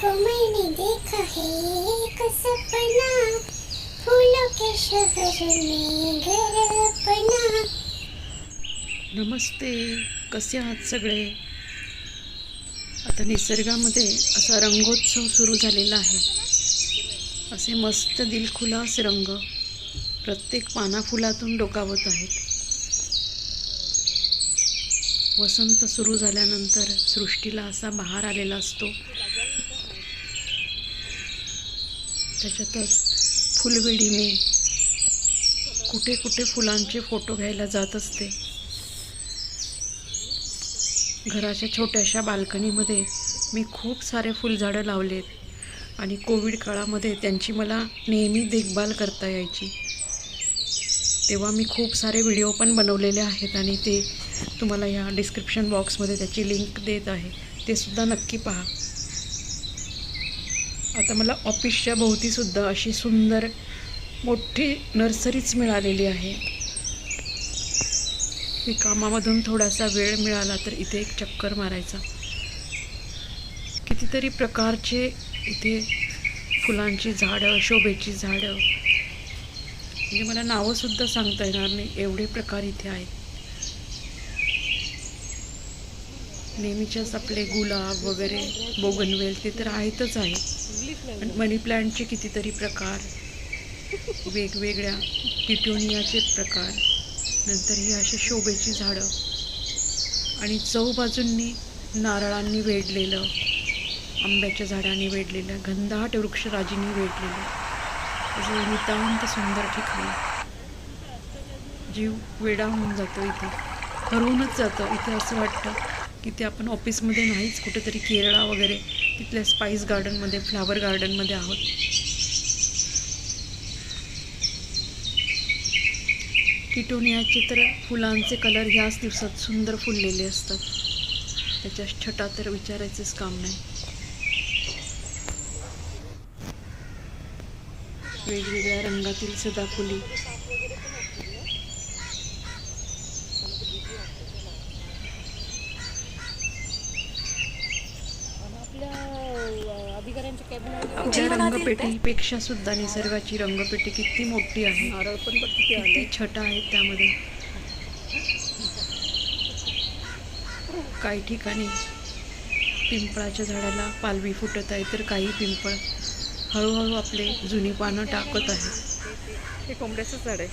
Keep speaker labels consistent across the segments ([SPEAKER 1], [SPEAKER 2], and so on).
[SPEAKER 1] को मैंने देखा है एक सपना फूलों के शहर में घर अपना
[SPEAKER 2] नमस्ते कसे आहात सगळे? आता निसर्गामध्ये असा रंगोत्सव सुरू झालेला आहे. असे मस्त दिलखुलास रंग प्रत्येक पानाफुलातून डोकावत आहेत. वसंत सुरू झाल्यानंतर सृष्टीला असा बहार आलेला असतो त्याच्यातच फुलवेडीने कुठे कुठे फुलांचे फोटो घ्यायला जात असते. घराच्या छोट्याशा बाल्कनीमध्ये मी खूप सारे फुलझाडं लावलेत आणि कोविड काळामध्ये त्यांची मला नेहमी देखभाल करता यायची. तेव्हा मी खूप सारे व्हिडिओ पण बनवलेले आहेत आणि ते तुम्हाला या डिस्क्रिप्शन बॉक्समध्ये त्याची लिंक देत आहे. ते सुद्धा नक्की पहा. आता मला ऑफिसच्या भोवतीसुद्धा अशी सुंदर मोठी नर्सरीच मिळालेली आहे. मी कामामधून थोडासा वेळ मिळाला तर इथे एक चक्कर मारायचा. कितीतरी प्रकारचे इथे फुलांची झाडं शोभेची झाडं. म्हणजे मला नावंसुद्धा सांगता येणार नाही एवढे प्रकार इथे आहेत. नेहमीच्याच आपले गुलाब वगैरे बोगनवेल ते तर आहेतच आहे. पण मनी प्लांटचे कितीतरी प्रकार वेगवेगळ्या पिटोनियाचे प्रकार नंतर ही अशी शोभेची झाडं आणि चौबाजूंनी नारळांनी वेढलेलं आंब्याच्या झाडांनी वेढलेलं घनदाट वृक्षराजींनी वेढलेलं. असं नितांत सुंदर ठिकाण. जीव वेडा होऊन जातो इथे. हरवूनच जातं. इथे असं वाटतं की ते आपण ऑफिसमध्ये नाहीच. कुठेतरी केरळा वगैरे तिथल्या स्पाईस गार्डनमध्ये फ्लावर गार्डनमध्ये आहोत. टिटोनियाचे तर फुलांचे कलर ह्याच दिवसात सुंदर फुललेले असतात. त्याच्या छटा तर विचारायचंच काम नाही. वेगवेगळ्या रंगातील सदाफुली
[SPEAKER 3] आपल्या
[SPEAKER 2] रंगपेटीपेक्षा सुद्धा निसर्गाची रंगपेटी किती मोठी आहे.
[SPEAKER 3] किती
[SPEAKER 2] छटा आहेत त्यामध्ये. काही ठिकाणी पिंपळाच्या झाडाला पालवी फुटत आहे तर काही पिंपळ हळूहळू आपले जुनी पानं टाकत आहेत.
[SPEAKER 3] हे कोंबड्याचं झाड आहे.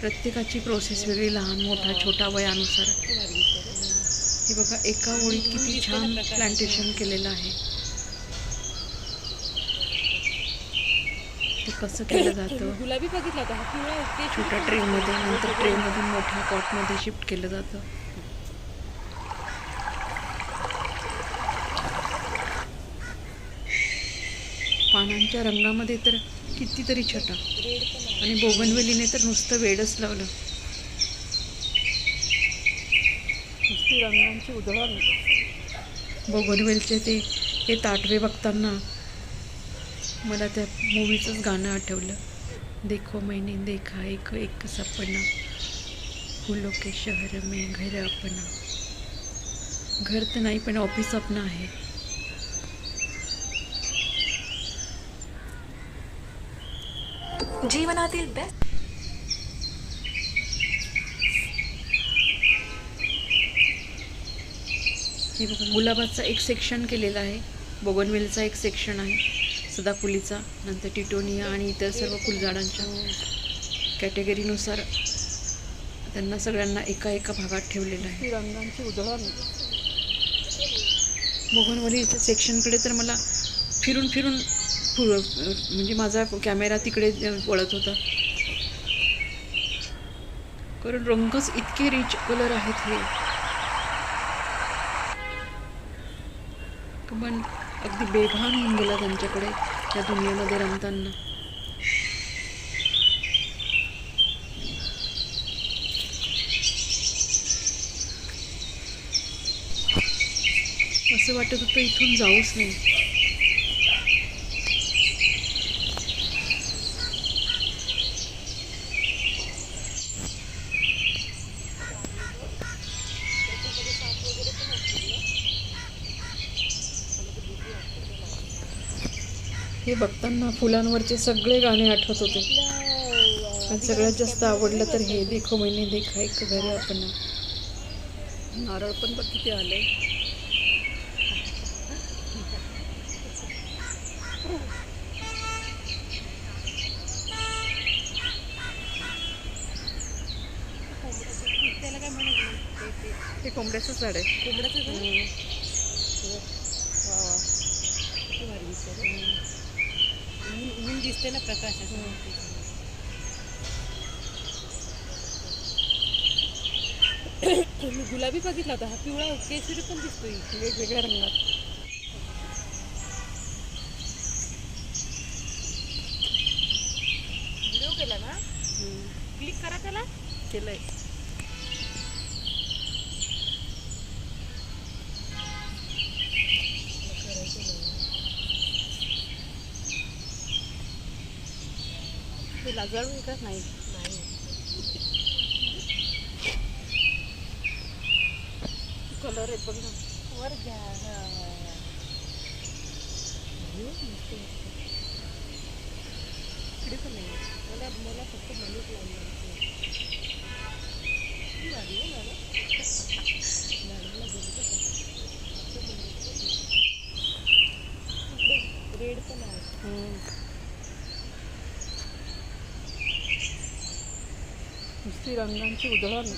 [SPEAKER 2] प्रत्येकाची प्रोसेस वेगळी लहान मोठा छोटा वयानुसार. हे बघा एका ओळीत किती छान प्लांटेशन केलेलं आहे. कसं केलं जातं?
[SPEAKER 3] गुलाबी बघितला होता. हा पिवळा आहे, ते
[SPEAKER 2] ट्रेमध्ये नंतर ट्रेमधून मोठ्या पॉटमध्ये शिफ्ट केलं जातं. पानांच्या रंगामध्ये तर कितीतरी छटा. आणि बोगनवेलीने तर नुसतं वेडच लावलं.
[SPEAKER 3] नुसती रंगांची उधळण.
[SPEAKER 2] बोगनवेलचे ते हे ताटवे बघताना मला त्या मूवीचंच गाणं आठवलं. देखो मैंने देखा एक एक सपना. फुलो के शहर में घर अपना. घर तर नाही पण ऑफिस अपना आहे.
[SPEAKER 4] जीवनातील बेस्ट
[SPEAKER 2] हे बघा गुलाबाचा एक सेक्शन केलेला आहे. बोगनवेलचा एक सेक्शन आहे. सदाफुलीचा नंतर टिटोनिया आणि इतर सर्व फुलझाडांच्या कॅटेगरीनुसार त्यांना सगळ्यांना एका एका भागात ठेवलेलं आहे.
[SPEAKER 3] रंगांची उधळण.
[SPEAKER 2] बोगनवेलीच्या सेक्शनकडे तर मला फिरून फिरून फु म्हणजे माझा कॅमेरा तिकडे वळत होता. कारण रंगच इतके रिच कलर आहेत हे. मन अगदी बेभान होऊन गेला त्यांच्याकडे या दुनियेमध्ये रमताना. असं वाटत होतं इथून जाऊच नाही. हे बघताना फुलांवरचे सगळे गाणे आठवत होते. पण सगळ्यात जास्त आवडलं तर हे देखो मैंने देखा एक घर है अपना.
[SPEAKER 3] नारळ पण बघ किती आले
[SPEAKER 1] त्याला काय म्हणत
[SPEAKER 3] हे कोंबड्याचं झाड? आहे
[SPEAKER 1] कोंबड्याचं
[SPEAKER 3] हम्म.
[SPEAKER 1] ऊन दिसते ना प्रकाशाचं. मी गुलाबी बघितला होता हा पिवळा केशरी पण दिसतोय.
[SPEAKER 3] वेगवेगळ्या रंगात.
[SPEAKER 1] व्हिडिओ केला ना? क्लिक करा त्याला.
[SPEAKER 3] केलंय. ते लाजाळू आहे का नाही कलर आहेत बघ ना
[SPEAKER 1] वर घ्या. इकडे पण नाही मला मला फक्त रेड पण आहे
[SPEAKER 3] हम्म. नुसती रंगांची उधळण